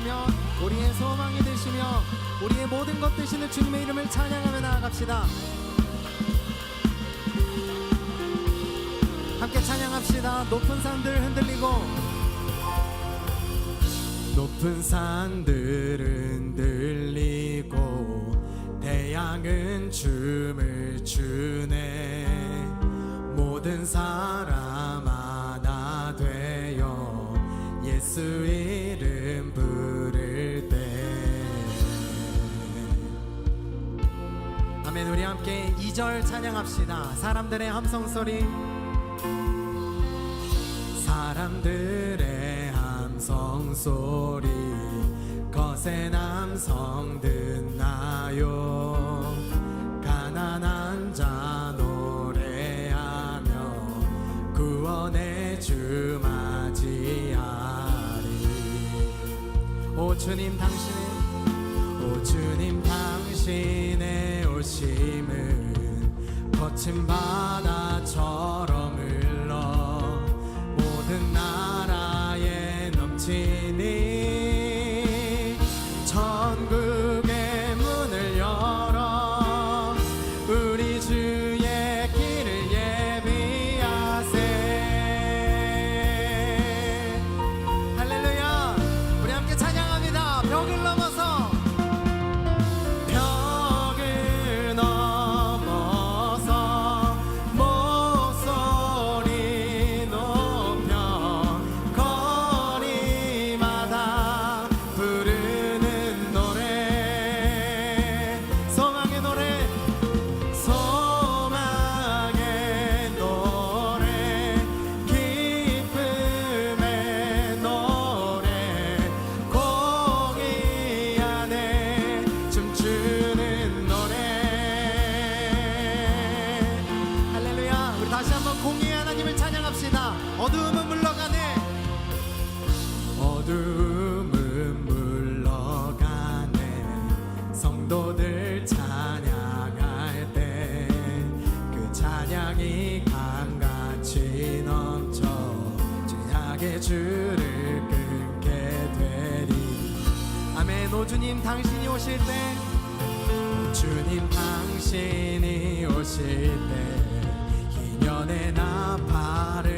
되시며 우리의 소망이 되시며 우리의 모든 것 되시는 주님의 이름을 찬양하며 나아갑시다. 함께 찬양합시다. 높은 산들 흔들리고 높은 산들 흔들리고 태양은 춤을 추네 모든 사람 하나 되어 예수 이 우리 함께 2절 찬양합시다. 사람들의 함성 소리. 사람들의 함성 소리. 거센 함성 듣나요? 가난한 자 노래하며 구원의 주 맞이하리. 오 주님 당신의 오 주님 당신의 오심은 거친 바다처럼 줄을 끊게 되리. 아멘. 오 주님 당신이 오실 때 주님 당신이 오실 때 희년의 나팔을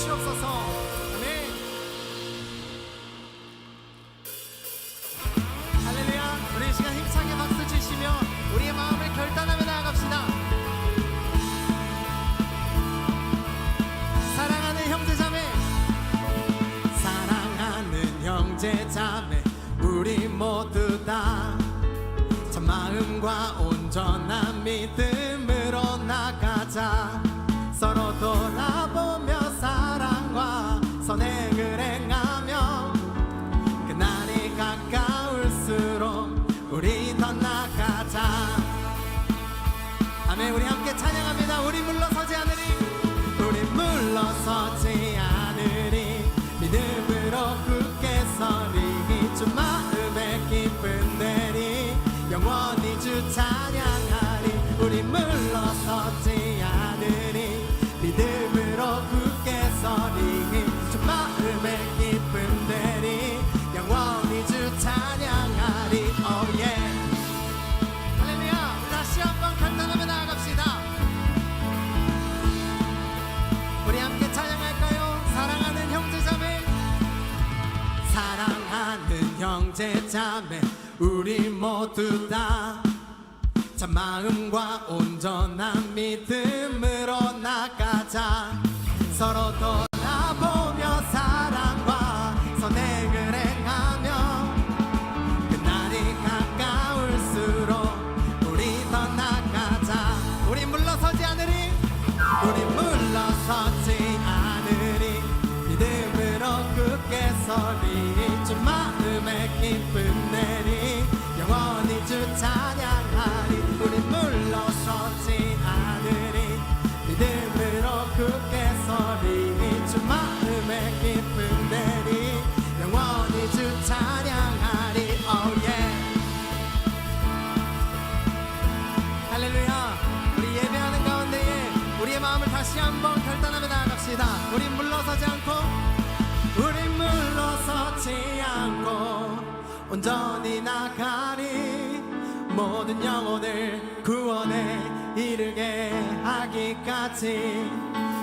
주시옵소서. 아멘. 할렐루야. 우리 이 시간 힘차게 박수 치시며 우리의 마음을 결단하며 나아갑시다. 사랑하는 형제자매. 사랑하는 형제자매. 우리 모두 다 참 마음과 온전한 믿음으로 나가자. 서로 돌아 영원히 주 찬양하리. 우리 물러서지 않으리 믿음으로 굳게 서리 주 마음에 기쁜 대리. 영원히 주 찬양하리. Oh yeah. 할렐루야. 다시 한번 간단하게 나아갑시다. 우리 함께 찬양할까요? 사랑하는 형제자매. 사랑하는 형제자매 우리 모두 다 참 마음과 온전한 믿음으로 나가자. 서로 돌 우리 물러서지 않고 우리 물러서지 않고 온전히 나가리 모든 영혼을 구원에 이르게 하기까지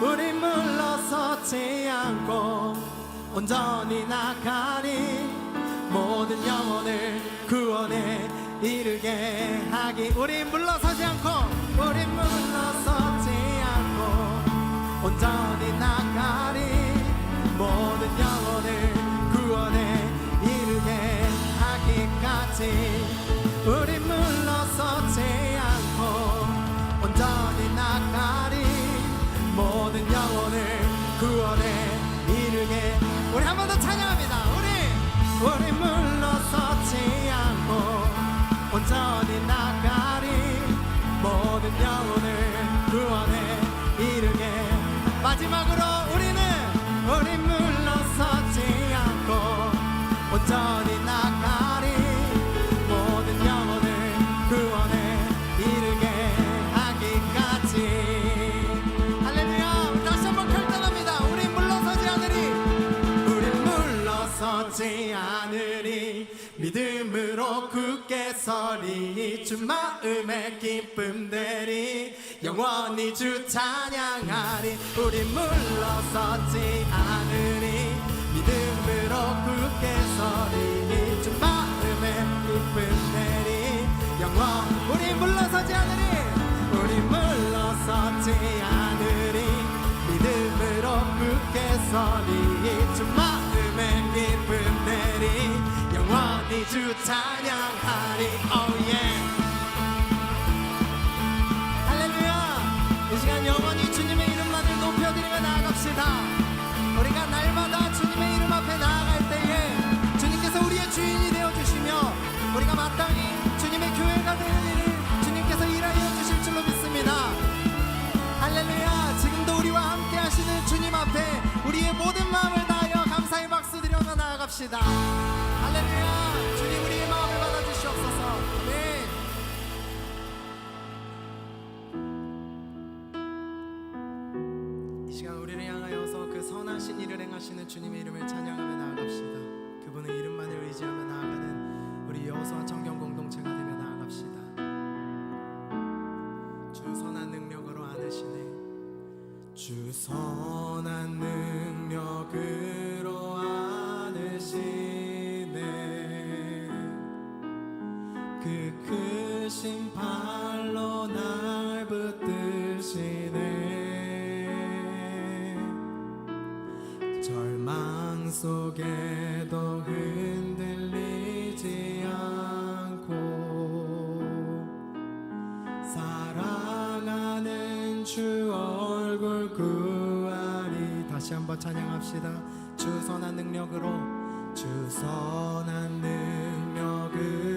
우리 물러서지 않고 온전히 나가리 모든 영혼을 구원에 이르게 하기 우리 물러서지 않고 우리 물러서지 않고 온전히 나가리 모든 영혼을 구원에 이르게 하기까지. 우리 물러서지 않고 온전히 나가리. 모든 영혼을 구원에 이르게. 우리 한 번 더 찬양합니다. 우리 우리 물러서지 않고 온전히 나가리. 모든 영혼을 구원에 이르게. 마지막으로 우리 모든 영혼을 구원에 이르게 하기까지. 할렐루야! 다시 한번 결단합니다. 우리 물러서지 않으리. 우리 물러서지 않으리. 믿음으로 굳게 서리. 주 마음에 기쁨 되리. 영원히 주 찬양하리. 우리 물러서지 않으리 믿음으로 굳게 서리 주 마음에 기쁨 되리. 영원 우리 물러서지 않으리. 우리 물러서지 않으리. 믿음으로 굳게 서리 주 마음에 기쁨 내리. 영원히 주 찬양하리. Oh yeah 주 선한 능력으로 안으시네. 주 선한 능력으로 안으시네. 그 크신 발로 날 붙드시네. 절망 속에 주 얼굴 그 구하리 다시 한번 찬양합시다. 주 선한 능력으로 주 선한 능력으로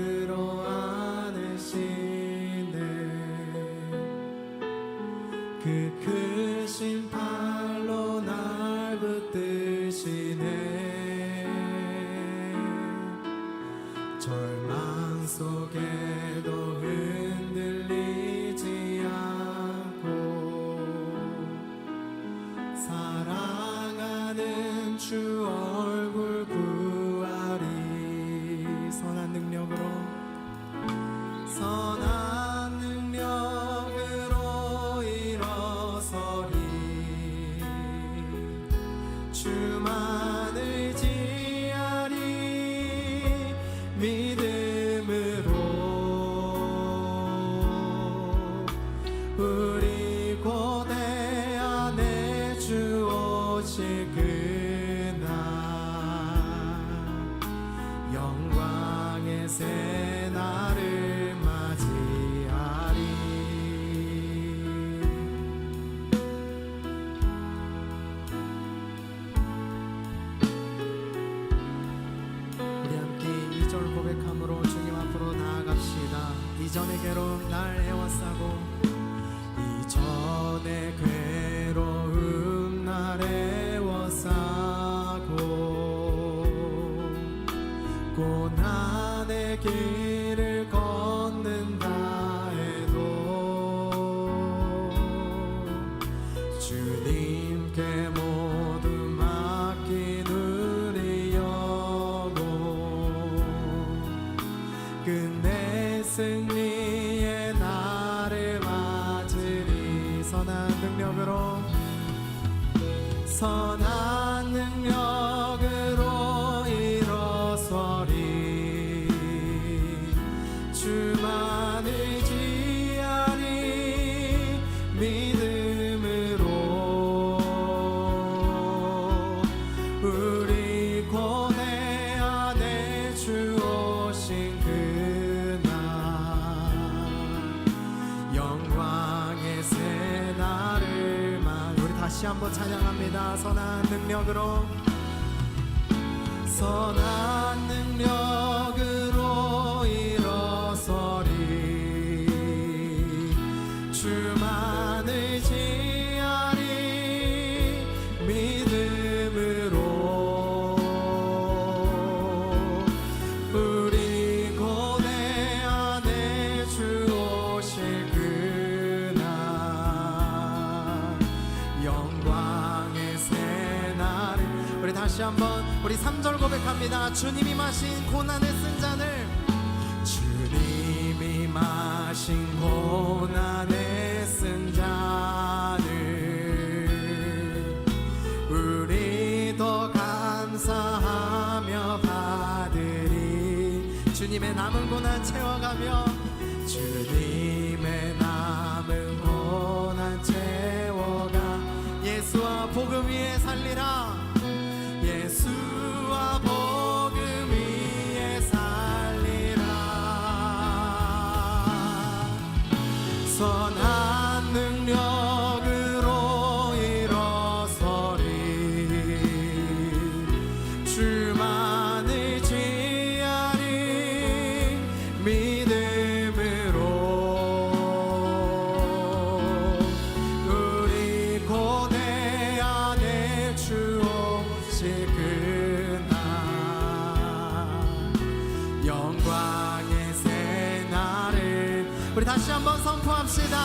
우 능력으로 선한 능력 다시 한번 찬양합니다. 선한 능력으로. 선한 능력 다시 한번 우리 3절 고백합니다. 주님이 마신 고난의 쓴 잔을 주님이 마신 고난의 쓴 잔을 우리도 감사하며 받으리. 주님의 남은 고난 채워가며 주님의 남은 고난 채워가 예수와 복음 위에 살리라 예 우리 다시 한번 선포합시다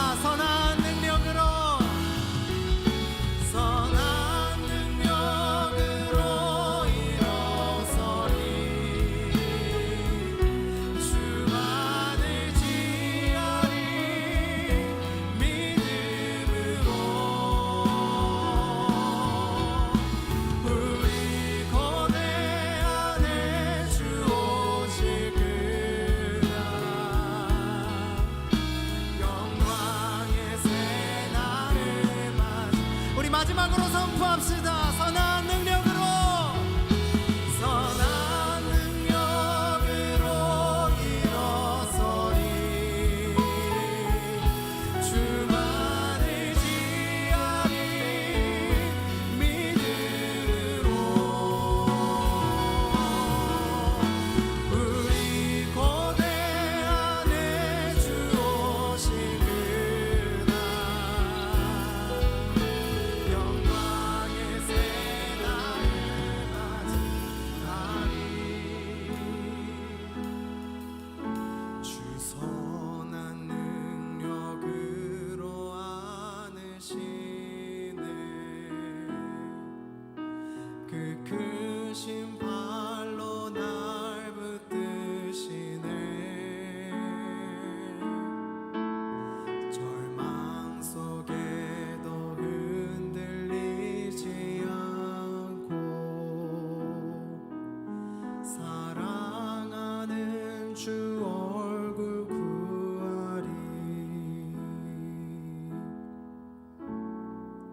그, 그 크신